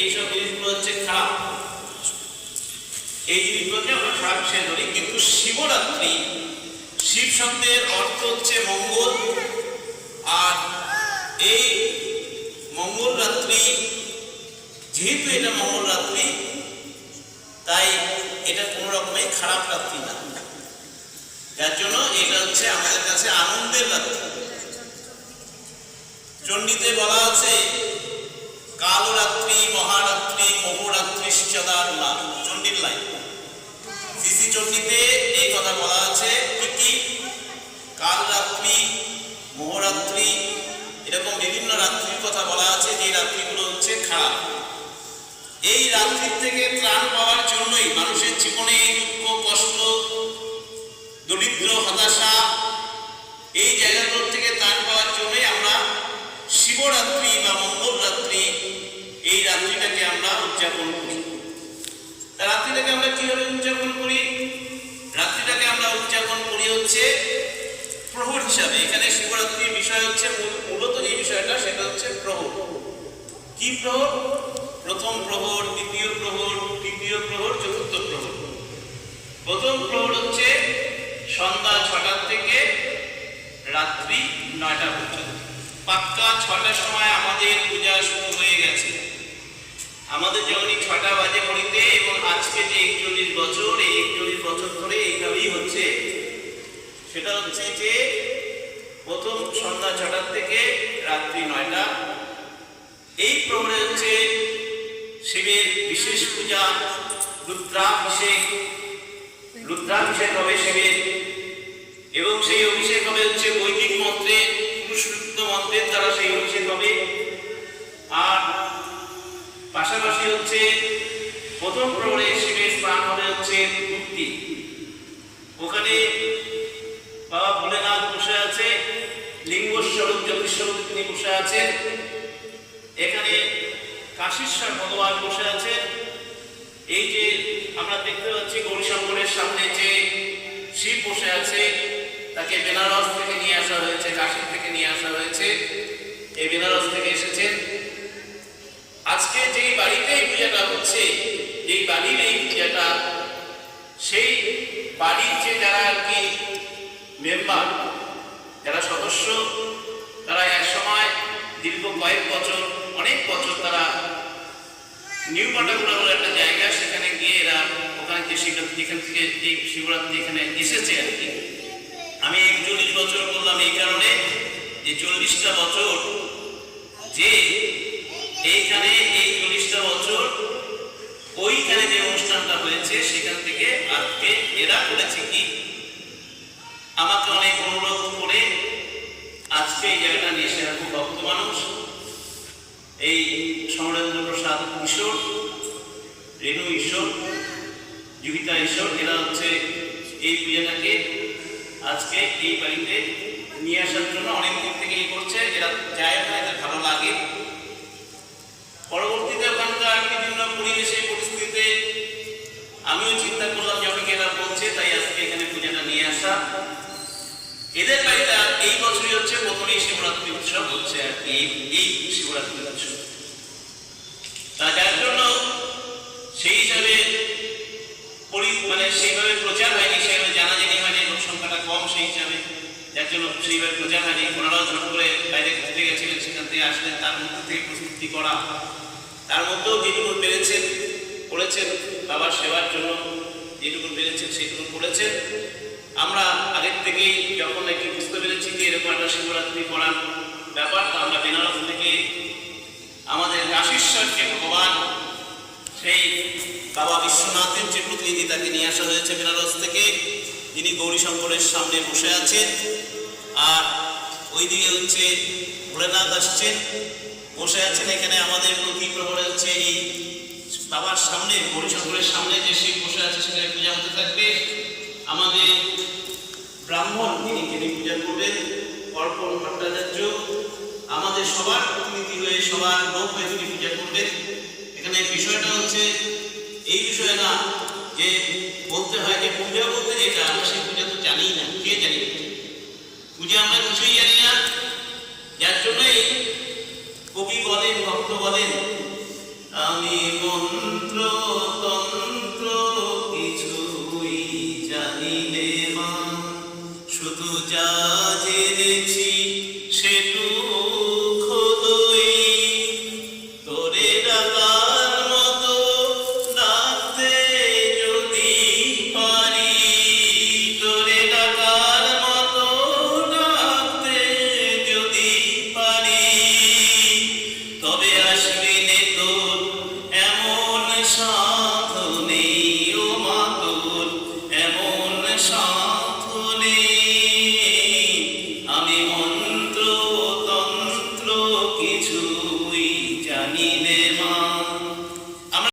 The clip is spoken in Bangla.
এইসব জিনিসগুলো হচ্ছে খারাপ। এই জিনিসগুলোকে আমরা খারাপ হিসেবে ধরি, কিন্তু শিবরাত্রি, শিব শব্দের অর্থ হচ্ছে মঙ্গল। আর এই মঙ্গল রাত্রি যেহেতু এটা মঙ্গল রাত্রি তাই এটা কোনো রকমের খারাপ রাত্রি না। যার জন্য এটা হচ্ছে আমাদের কাছে আনন্দের রাত্রি। চণ্ডীতে বলা আছে কালরাত্রি, মহারাত্রি মহরাত্রি সদার না চণ্ডীর লাইন সিসি চণ্ডীতে এই কথা বলা আছে, কি কি? কালরাত্রি, মহরাত্রি, এরকম বিভিন্ন রাত্রির কথা বলা আছে যে রাত্রিগুলো হচ্ছে খারাপ। এই রাত্রির থেকে ত্রাণ পাওয়ার জন্যই মানুষের জীবনে দুঃখ, কষ্ট, দরিদ্র, হতাশা এই জায়গাগুলোর থেকে ত্রাণ পাওয়ার জন্যই আমরা শিবরাত্রি বা মঙ্গল রাত্রি এই রাত্রিটাকে আমরা উদযাপন করি। রাত্রিটাকে আমরা কীভাবে উদযাপন করি? রাত্রিটাকে আমরা উদযাপন করি হচ্ছে প্রহর হিসাবে। এখানে শিবরাত্রির বিষয় হচ্ছে মূলত যে বিষয়টা সেটা হচ্ছে প্রহর। কি প্রহর? প্রথম প্রহর, দ্বিতীয় প্রহর, তৃতীয় প্রহর, চতুর্থ প্রহর। প্রথম প্রহর হচ্ছে সন্ধ্যা ছটার থেকে রাত্রি নয়টা পর্যন্ত। পাক্কা ছটার সময় আমাদের পূজা শুরু হয়ে গেছে। আমাদের যখনই ছটা বাজে পড়িতে এবং আজকে যে একচল্লিশ বছর, এই একচল্লিশ বছর ধরে এইভাবেই হচ্ছে। সেটা হচ্ছে যে প্রথম সন্ধ্যা ছটার থেকে রাত্রি নয়টা। এই প্রহরে হচ্ছে শিবের বিশেষ পূজা, রুদ্রাভিষেক। রুদ্রাভিষেক হবে শিবের। এবং সেই অভিষেক হবে হচ্ছে বৈদিক মন্ত্রে পুরুষযুক্ত মন্ত্রের দ্বারা সেই অভিষেক হবে। আর হচ্ছে, প্রথম প্রহরে শিবের স্নান হবে হচ্ছে মুক্তি। ওখানে বাবা ভোলেনাথ বসে আছে, লিঙ্গ স্বরূপ জ্যোতিস্বরূপ তিনি বসে আছেন। এখানে কাশীশ্বর ভগবান বসে আছেন। এই যে আমরা দেখতে পাচ্ছি গৌরীশঙ্করের সামনে যে শিব বসে আছে, তাকে বেনারস থেকে নিয়ে আসা হয়েছে কাশী থেকে নিয়ে আসা হয়েছে। এই বেনারস থেকে এসেছেন। আজকে যেই বাড়িতে এই পূজাটা হচ্ছে, যেই বাড়ির এই পূজাটা, সেই বাড়ির যে যারা আর কি মেম্বার যারা সদস্য, তারা এক সময় দীর্ঘ কয়েক বছর, অনেক বছর তারা নিউ পাটাগুড়া বলে একটা জায়গা, সেখানে গিয়ে এরা ওখানে যে শিবরাত্রি, যেখান থেকে এই শিবরাত্রি এখানে এসেছে আর কি। আমি একচল্লিশ বছর বললাম এই কারণে যে চল্লিশটা বছর যে এইখানে এই চল্লিশটা বছর ওইখানে যে অনুষ্ঠানটা হয়েছে, সেখান থেকে আজকে এরা করেছে কি? আমাকে অনেক অনুরোধ করে আজকে এই জায়গাটা নিয়ে এসে খুব ভক্ত মানুষ। এই সমরেন্দ্র প্রসাদ ঈশ্বর রেণু ঈশ্বর, জীবিতা ঈশ্বর, এরা হচ্ছে এই পূজাটাকে আজকে এই বাড়িতে নিয়ে আসার জন্য অনেক দিন থেকে করছে। এরা যায় লাগে পরবর্তীতে ওখানকার বিভিন্ন পরিবেশে, পরিস্থিতিতে আমিও চিন্তা করলাম যখন এরা বলছে, তাই আজকে এখানে পূজাটা নিয়ে আসা। এদের বাড়িতে এই বছরই হচ্ছে প্রথমেই শিবরাত্রি উৎসব, হচ্ছে আর কি এই শিবরাত্রি উৎসব। তা যার জন্য সেই হিসাবে মানে সেইভাবে প্রচার হয়নি সেইভাবে জানাজানি হয়নি, লোক সংখ্যাটা কম সেই হিসাবে। যার জন্য প্রচার হয়নি ওনারাও ঝট করে বাইরে ঘুরতে গেছিলেন, সেখান থেকে আসলেন, তার মধ্যে থেকে প্রস্তুতি করা। তার মধ্যেও যেটুকু পেরেছেন, করেছেন, বাবার সেবার জন্য যেটুকু পেরেছেন সেইটুকু করেছেন। আমরা আগের থেকেই যখন একটু বুঝতে পেরেছি যে এরকম একটা শিবরাত্রি করার ব্যাপার, তো আমরা বেনারস থেকে আমাদের রাশিশ্বরকে ভগবান, সেই বাবা বিশ্বনাথের যে প্রতিনিধি, তাকে নিয়ে আসা হয়েছে বেনারস থেকে। যিনি গৌরীশঙ্করের সামনে বসে আছেন। আর ওইদিকে হচ্ছে ভোলেনাথ আসছেন। বসে আছেন এখানে আমাদের প্রতি প্রহরে হচ্ছে এই বাবার সামনে, গৌরীশঙ্করের সামনে যে শিব বসে আছে সেখানে পূজা হতে থাকবে। আমাদের ব্রাহ্মণ তিনি যিনি পূজা করবেন অর্পণ ভট্টাচার্য। আমাদের সবার প্রতিনিধি হয়ে সবার লোক হয়ে তিনি পূজা করবেন। এখানে বিষয়টা হচ্ছে, এই বিষয়ে না যে বলতে হয় যে পূজা বলতে যেটা, আমরা সেই পূজা তো জানি না। কে জানি? পূজা আমরা কিছুই জানি না। যার জন্যই কবি বলেন, ভক্ত বলেন, আমি মন্ত্র তন্ত্র কিছুই জানিলে শুধু যা জেনেছি সেটু খোদই। তোরে ডাকা